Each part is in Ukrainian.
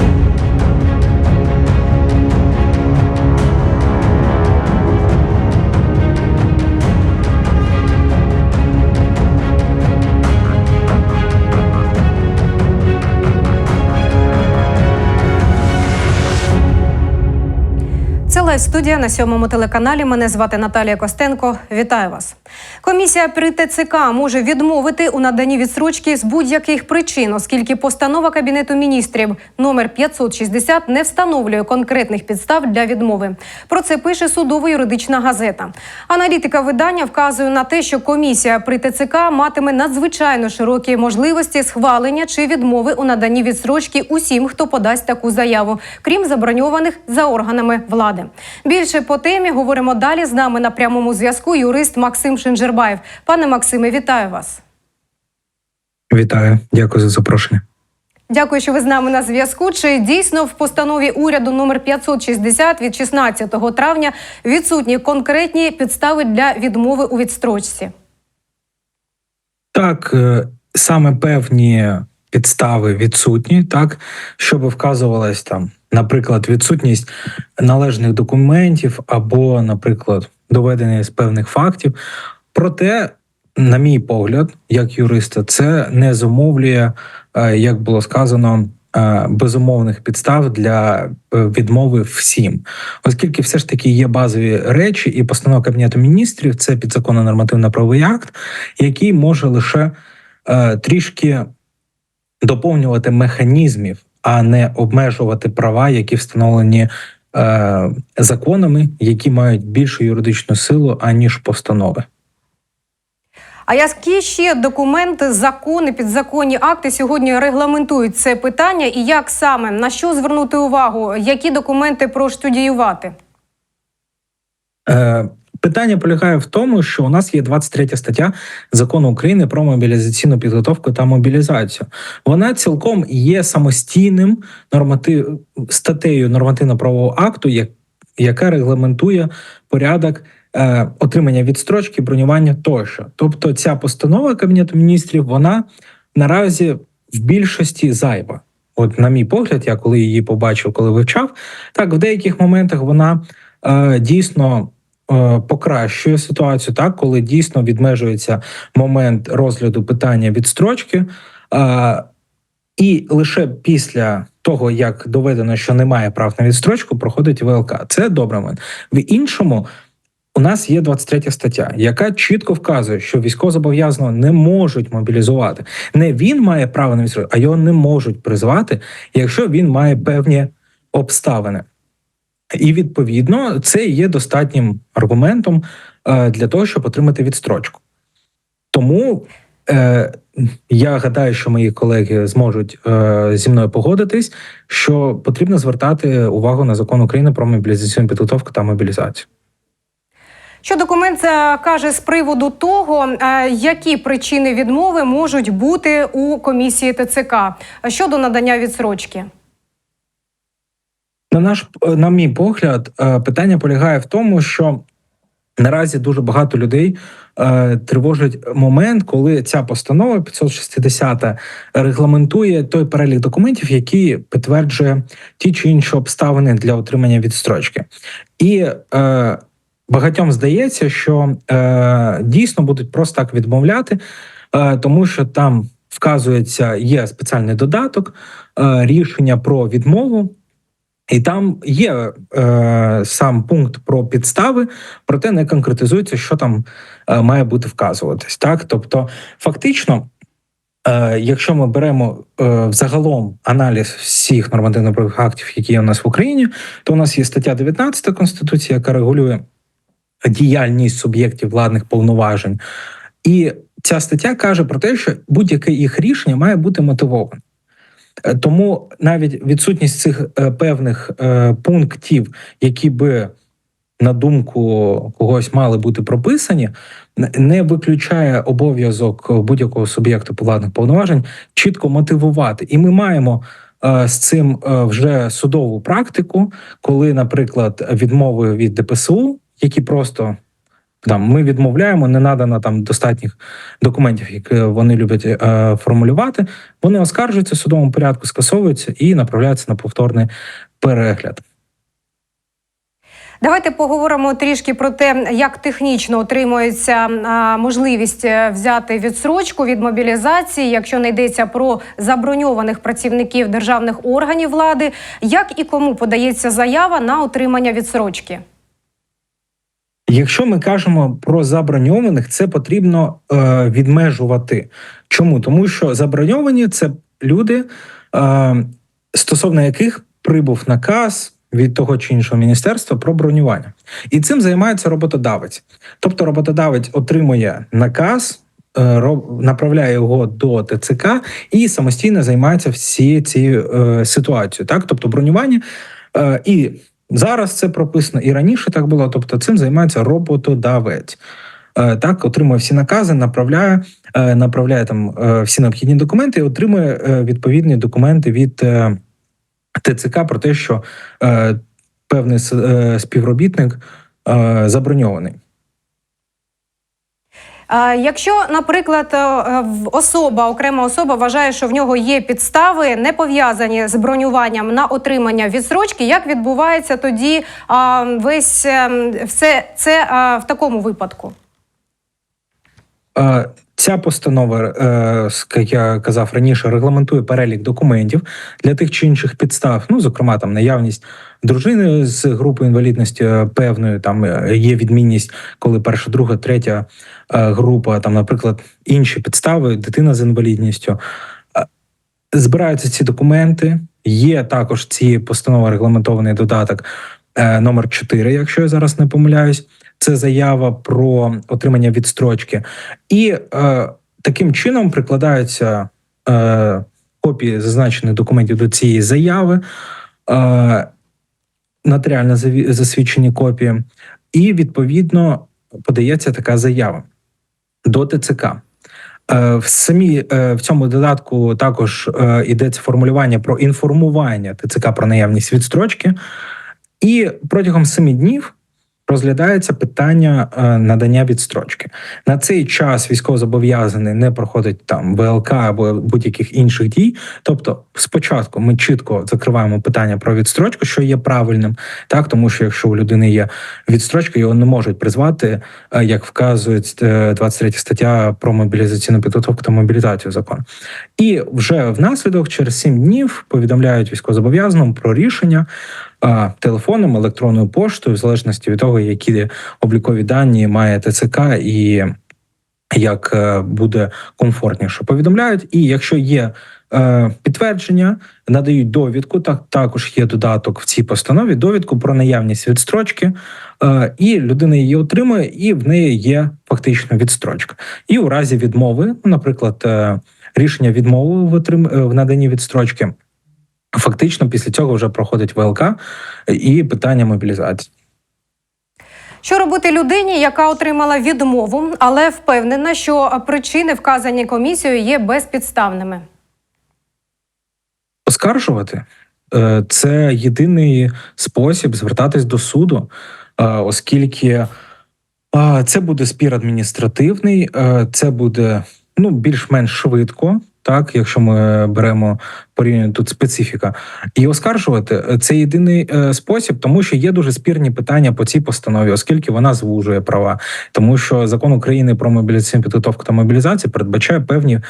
Це лайв студія на сьомому телеканалі. Мене звати Наталія Костенко. Вітаю вас. Комісія при ТЦК може відмовити у наданні відсрочки з будь-яких причин, оскільки постанова кабінету міністрів номер 560 не встановлює конкретних підстав для відмови. Про це пише судово-юридична газета. Аналітика видання вказує на те, що комісія при ТЦК матиме надзвичайно широкі можливості схвалення чи відмови у наданні відсрочки усім, хто подасть таку заяву, крім заброньованих за органами влади. Більше по темі говоримо далі. З нами на прямому зв'язку юрист Максим Шинжербаєв. Пане Максиме, вітаю вас. Вітаю, дякую за запрошення. Дякую, що ви з нами на зв'язку. Чи дійсно в постанові уряду номер 560 від 16 травня відсутні конкретні підстави для відмови у відстрочці? Так, е, саме певні підстави відсутні, так щоб вказувалась там, наприклад, відсутність належних документів або, наприклад, доведення з певних фактів. Проте, на мій погляд, як юриста, це не зумовлює, е, як було сказано. е, Безумовних підстав для е, відмови всім, оскільки все ж таки є базові речі, і постанова кабінету міністрів це підзаконно нормативно-правовий акт, який може лише е, трішки доповнювати механізмів, а не обмежувати права, які встановлені е, законами, які мають більшу юридичну силу аніж постанови. А які ще документи, закони, підзаконні акти сьогодні регламентують це питання, і як саме на що звернути увагу, які документи проштудіювати? Е, Питання полягає в тому, що у нас є 23 стаття закону України про мобілізаційну підготовку та мобілізацію. Вона цілком є самостійним норматив статтею нормативно-правового акту, як, яка регламентує порядок е, отримання відстрочки, бронювання тощо. Тобто, ця постанова кабінету міністрів вона наразі в більшості зайва. От, на мій погляд, я коли її побачив, коли вивчав, так в деяких моментах вона е, дійсно покращує ситуацію, так коли дійсно відмежується момент розгляду питання відстрочки. Е, і лише після того, як доведено, що немає прав на відстрочку, проходить ВЛК. Це добре. В іншому у нас є 23 стаття, яка чітко вказує, що військовозобов'язаного не можуть мобілізувати. Не він має право на відстрочку, а його не можуть призвати, якщо він має певні обставини. І відповідно це є достатнім аргументом е, для того, щоб отримати відстрочку. Тому е, я гадаю, що мої колеги зможуть е, зі мною погодитись, що потрібно звертати увагу на закон України про мобілізаційну підготовку та мобілізацію. Що документ каже з приводу того, які причини відмови можуть бути у комісії ТЦК щодо надання відсрочки? На наш на мій погляд, е, питання полягає в тому, що наразі дуже багато людей е, тривожить момент, коли ця постанова 560 регламентує той перелік документів, які підтверджує ті чи інші обставини для отримання відстрочки, і е, багатьом здається, що дійсно будуть просто так відмовляти, тому що там вказується є спеціальний додаток, рішення про відмову. І там є е, сам пункт про підстави, проте не конкретизується, що там е, має бути вказуватись. Так, тобто, фактично, е, якщо ми беремо е, взагалом аналіз всіх нормативно-правових актів, які є у нас в Україні, то у нас є стаття 19 конституції, яка регулює діяльність суб'єктів владних повноважень, і ця стаття каже про те, що будь-яке їх рішення має бути мотивоване. Е, Тому навіть відсутність цих е, певних е, пунктів, які би на думку когось мали бути прописані, не виключає обов'язок будь-якого суб'єкту владних повноважень чітко мотивувати. І ми маємо з цим вже судову практику, коли, наприклад, відмови від ДПСУ, які просто Там ми відмовляємо, не надано там достатніх документів, які вони люблять е, формулювати. Вони оскаржуються в судовому порядку, скасовуються і направляються на повторний перегляд. Давайте поговоримо трішки про те, як технічно отримується а, можливість е, взяти відсрочку від мобілізації, якщо не йдеться про заброньованих працівників державних органів влади, як і кому подається заява на отримання відсрочки. Якщо ми кажемо про заброньованих, це потрібно е, відмежувати. Чому? Тому що заброньовані це люди, е, стосовно яких прибув наказ від того чи іншого міністерства про бронювання, і цим займається роботодавець. Тобто, роботодавець отримує наказ. е, Направляє його до ТЦК і самостійно займається всією цією е, ситуацією. Так, тобто бронювання е, і Зараз це прописано і раніше так було. Тобто, цим займається роботодавець. Е, Так, отримує всі накази, направляє, е, направляє там е, всі необхідні документи і отримує відповідні документи від ТЦК про те, що певний співробітник заброньований. Якщо, наприклад, е, е, особа, окрема особа вважає, що в нього є підстави, не пов'язані з бронюванням на отримання відсрочки, як відбувається тоді весь ем, все це в такому випадку? Ця постанова, е, як я казав раніше, регламентує перелік документів для тих чи інших підстав. Ну, зокрема, там наявність дружини з групою інвалідності е, певною. Там е, є відмінність, коли перша, друга, третя група, там, наприклад, інші підстави, дитина з інвалідністю. Збираються ці документи. Є також ці постанови регламентований додаток номер 4, якщо я зараз не помиляюсь. Це заява про отримання відстрочки. І е, таким чином прикладаються е, копії зазначених документів до цієї заяви, е, нотаріально засвідчені копії, і відповідно подається така заява до ТЦК. Е, В самі е, в цьому додатку також е, йдеться формулювання про інформування ТЦК про наявність відстрочки, і протягом семи днів розглядається питання е, надання відстрочки. На цей час військовозобов'язаний не проходить там ВЛК або будь-яких інших дій. Тобто, спочатку ми чітко закриваємо питання про відстрочку, що є правильним, так тому що якщо у людини є відстрочка, його не можуть призвати, е, як вказує е, 23 стаття про мобілізаційну підготовку та мобілізацію закону. І вже внаслідок через 7 днів повідомляють військовозобов'язаному про рішення телефоном, електронною поштою, в залежності від того, які облікові дані має ТЦК і як е, буде комфортніше. Повідомляють, і якщо є е, підтвердження, надають довідку. Так також є додаток в цій постанові. Довідку про наявність відстрочки, е, і людина її отримує, і в неї є фактично відстрочка. І у разі відмови, наприклад, рішення відмови в наданні відстрочки. Фактично, після цього вже проходить ВЛК і питання мобілізації. Що робити людині, яка отримала відмову, але впевнена, що причини, вказані комісією, є безпідставними? Оскаржувати Е, це єдиний спосіб звертатись до суду, е, оскільки е, це буде спір адміністративний, це буде ну більш-менш швидко. Так, якщо ми беремо порівняння тут специфіка, і оскаржувати е, це єдиний е, спосіб, тому що є дуже спірні питання по цій постанові, оскільки вона звужує права, тому що закон України про мобілізаційну підготовку та мобілізацію передбачає певні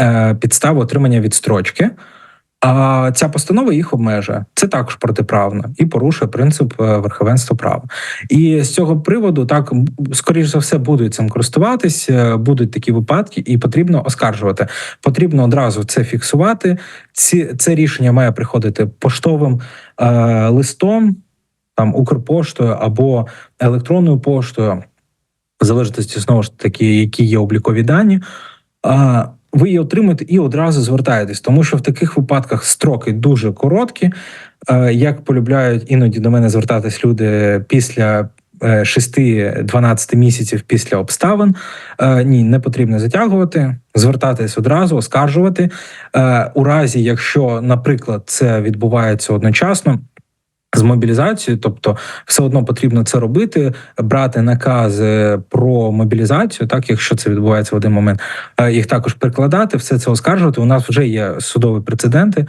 е, підстави отримання відстрочки. А ця постанова їх обмежує. Це також протиправно і порушує принцип е, верховенства права. І з цього приводу так скоріш за все будуть цим користуватись, е, будуть такі випадки, і потрібно оскаржувати. Потрібно одразу це фіксувати. Ці це рішення має приходити поштовим е, листом, там Укрпоштою або електронною поштою, в залежності знову ж таки, які є облікові дані. А, ви її отримуєте і одразу звертаєтесь, тому що в таких випадках строки дуже короткі. Е, Як полюбляють іноді до мене звертатись люди після е, 6-12 місяців після обставин. Е, Ні, не потрібно затягувати, звертатись одразу, оскаржувати. Е, У разі, якщо, наприклад, це відбувається одночасно. З мобілізацією, тобто все одно потрібно це робити, брати накази про мобілізацію, так якщо це відбувається в один момент, е, їх також перекладати, все це оскаржувати. У нас вже є судові прецеденти,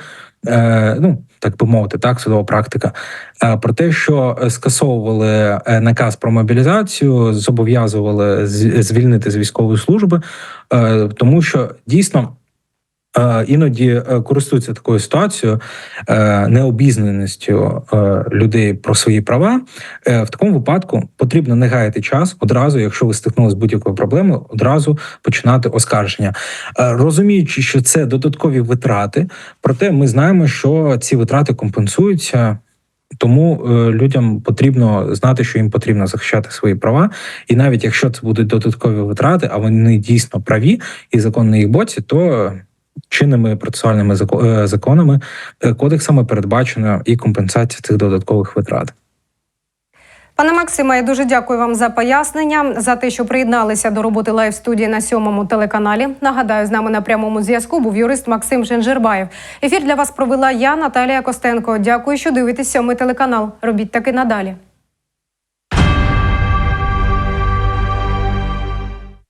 е, ну так би мовити, так судова практика. е, Про те, що скасовували наказ про мобілізацію, зобов'язували звільнити з військової служби, тому що дійсно. Е, Іноді е, користуються такою ситуацією е, необізнаністю людей про свої права. В такому випадку потрібно не гаяти час одразу, якщо ви стикнулися з будь-якою проблемою, одразу починати оскарження, розуміючи, що це додаткові витрати. Проте ми знаємо, що ці витрати компенсуються. Тому людям потрібно знати, що їм потрібно захищати свої права, і навіть якщо це будуть додаткові витрати, а вони дійсно праві і закон на їх боці, то чинними процесуальними е, законами е, кодексами передбачено і компенсація цих додаткових витрат. Пане Максиме, я дуже дякую вам за пояснення, за те, що приєдналися до роботи лайв студії на сьомому телеканалі. Нагадаю, з нами на прямому зв'язку був юрист Максим Женжербаєв. Ефір для вас провела я, Наталія Костенко. Дякую, що дивитесь сьомий телеканал. Робіть таки надалі.